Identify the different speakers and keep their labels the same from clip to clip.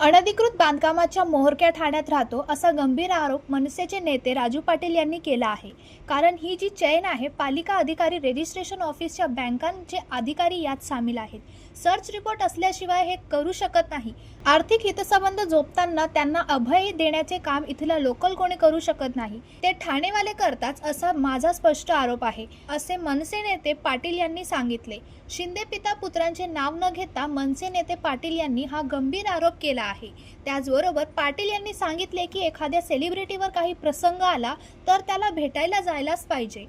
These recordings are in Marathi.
Speaker 1: अनधिकृत बांधकामाच्या मोहरक्या ठाण्यात राहतो असा गंभीर आरोप मनसेचे नेते राजू पाटील यांनी केला आहे. कारण ही जी चैन आहे पालिका अधिकारी रजिस्ट्रेशन ऑफिसच्या बँकांचे अधिकारी यात सामील आहेत. सर्च रिपोर्ट असल्याशिवाय हे करू शकत नाही. आर्थिक हितसंबंध जोपताना त्यांना अभय देण्याचे काम इथला लोकल कोणी करू शकत नाही. ते ठाणेवाले करतात असा माझा स्पष्ट आरोप आहे असे मनसे नेते पाटील यांनी सांगितले. शिंदे पिता पुत्रांचे नाव न घेता मनसे नेते पाटील यांनी हा गंभीर आरोप केला आहे. त्याचबरोबर पाटील यांनी सांगितले की एखाद्या सेलिब्रिटीवर काही प्रसंग आला तर त्याला भेटायला जायलाच पाहिजे.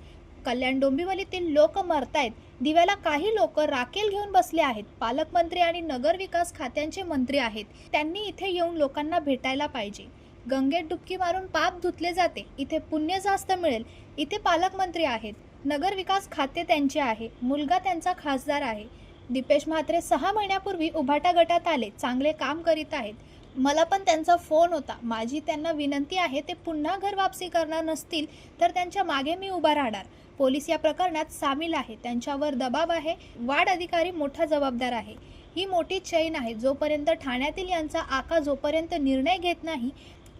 Speaker 1: कल्याण डोंबिवलीतील लोक मरतायत. दिव्याला काही लोक राखेल घेऊन बसले आहेत. पालकमंत्री आणि नगरविकास खात्यांचे मंत्री आहेत. त्यांनी इथे येऊन लोकांना भेटायला पाहिजे. गंगेत डुबकी मारून पाप धुतले जाते. इथे पुण्य जास्त मिळेल. इथे पालकमंत्री आहेत. नगरविकास खाते त्यांचे आहे. मुलगा त्यांचा खासदार आहे. दीपेश म्हात्रे सहा महिन्यापूर्वी उभाटा गटात आले चांगले काम करीत आहेत. मला पण त्यांचा फोन होता. माझी त्यांना विनंती आहे ते पुन्हा घर वापसी करणार नसतील तर त्यांच्या मागे मी उभा राहणार. पोलीस या प्रकरणात सामील आहे. त्यांच्यावर दबाव आहे. वाढ अधिकारी मोठा जबाबदार आहे. ही मोठी चैन आहे. जोपर्यंत ठाण्यातील यांचा आका जोपर्यंत निर्णय घेत नाही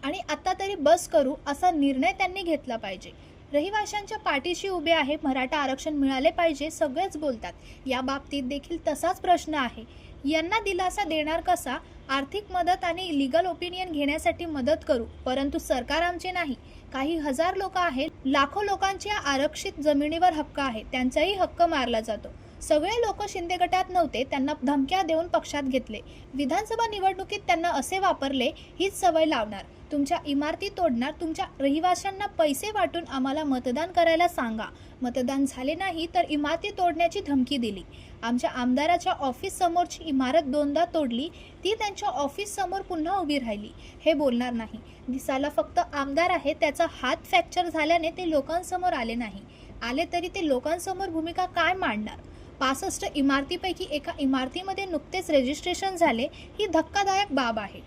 Speaker 1: आणि आता तरी बस करू असा निर्णय त्यांनी घेतला पाहिजे. रहिवाशांच्या पाठीशी उभे आहे मराठा आरक्षण मिळाले पाहिजे सगळेच बोलतात. या बाबतीत देखील तसाच प्रश्न आहे. यांना दिलासा देणार कसा? आर्थिक मदत आणि लिगल ओपिनियन घेण्यासाठी मदत करू परंतु सरकार आमचे नाही. काही हजार लोक आहेत लाखो लोकांच्या आरक्षित जमिनीवर हक्क आहे त्यांचाही हक्क मारला जातो. सगळे लोक शिंदे गटात नव्हते त्यांना धमक्या देऊन पक्षात घेतले. विधानसभा निवडणुकीत त्यांना असे वापरले हीच सवय लावणार. तुमच्या इमारती तोडणार तुमच्या रहिवाशांना पैसे वाटून आम्हाला मतदान करायला सांगा. मतदान झाले नाही तर इमारती तोडण्याची धमकी दिली. आमच्या आमदाराच्या ऑफिस समोरची इमारत दोनदा तोडली ती त्यांच्या ऑफिस समोर पुन्हा उभी राहिली. हे बोलणार नाही. दिसाला फक्त आमदार आहे त्याचा हात फ्रॅक्चर झाल्याने ते लोकांसमोर आले नाही. आले तरी ते लोकांसमोर भूमिका काय मांडणार? पासष्ट इमारतीपैकी एका इमारतीमध्ये नुकतेच रजिस्ट्रेशन झाले ही धक्कादायक बाब आहे.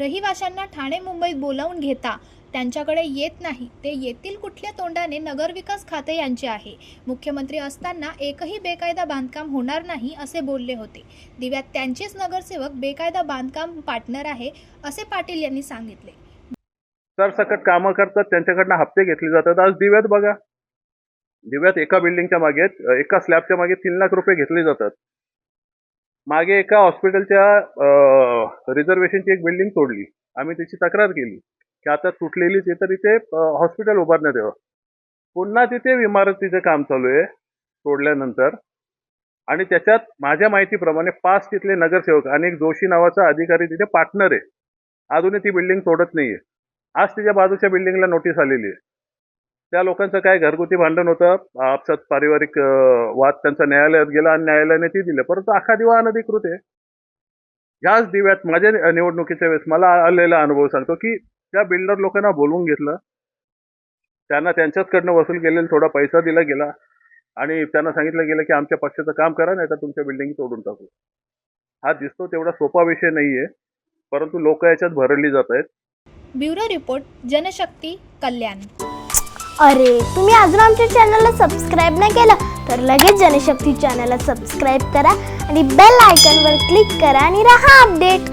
Speaker 1: रहिवाशांना ठाणे मुंबईत बोलावून घेता. त्यांच्याकडे येत नाही. ते येतील कुठल्या तोंडाने नगरविकास खाते यांचे आहे. मुख्यमंत्री असताना एकही बेकायदा बांधकाम होणार नाही असे बोलले होते. दिव्यात त्यांचेच नगरसेवक बेकायदा बांधकाम पार्टनर आहे असे पाटील यांनी सांगितले.
Speaker 2: सरसकट कामं करतात त्यांच्याकडनं हप्ते घेतले जातात. आज दिव्यात बघा. दिव्यात एका बिल्डिंगच्या मागे एका स्लॅबच्या मागे तीन लाख रुपये घेतले जातात. मागे एका हॉस्पिटलच्या रिझर्वेशनची एक बिल्डिंग तोडली. आम्ही त्याची तक्रार केली. की आता तुटलेलीच आहे तर इथे हॉस्पिटल उभारण्यात यावं. पुन्हा तिथे इमारतीचं काम चालू आहे तोडल्यानंतर. आणि त्याच्यात माझ्या माहितीप्रमाणे पाच तिथले नगरसेवक आणि एक जोशी नावाचा अधिकारी तिथे पार्टनर आहे. अजूनही ती बिल्डिंग तोडत नाहीये. आज तिच्या बाजूच्या बिल्डिंगला नोटीस आलेली आहे. त्या लोकांचं काय घरगुती भांडण होतं आपसात पारिवारिक वाद त्यांचा न्यायालयात गेला आणि न्यायालयाने ती दिलं. परंतु आखा दिवा अनधिकृत आहे. ह्याच दिव्यात माझ्या निवडणुकीच्या वेळेस मला आलेला अनुभव सांगतो की त्या बिल्डर लोकांना बोलवून घेतलं. त्यांना त्यांच्याचकडनं वसूल केलेला थोडा पैसा दिला गेला आणि त्यांना सांगितलं गेलं की आमच्या पक्षाचं काम करा नाही तर तुमच्या बिल्डिंग तोडून टाकू. हा दिसतो तेवढा सोपा विषय नाहीये परंतु लोक याच्यात भरडली जात आहेत.
Speaker 1: Bureau report Janashakti Kalyan.
Speaker 3: अरे तुम्ही अजून आमच्या चॅनलला सबस्क्राईब नाही केलं तर लगेच जनशक्ती चॅनलला सबस्क्राईब करा आणि बेल आयकनवर क्लिक करा आणि राहा अपडेट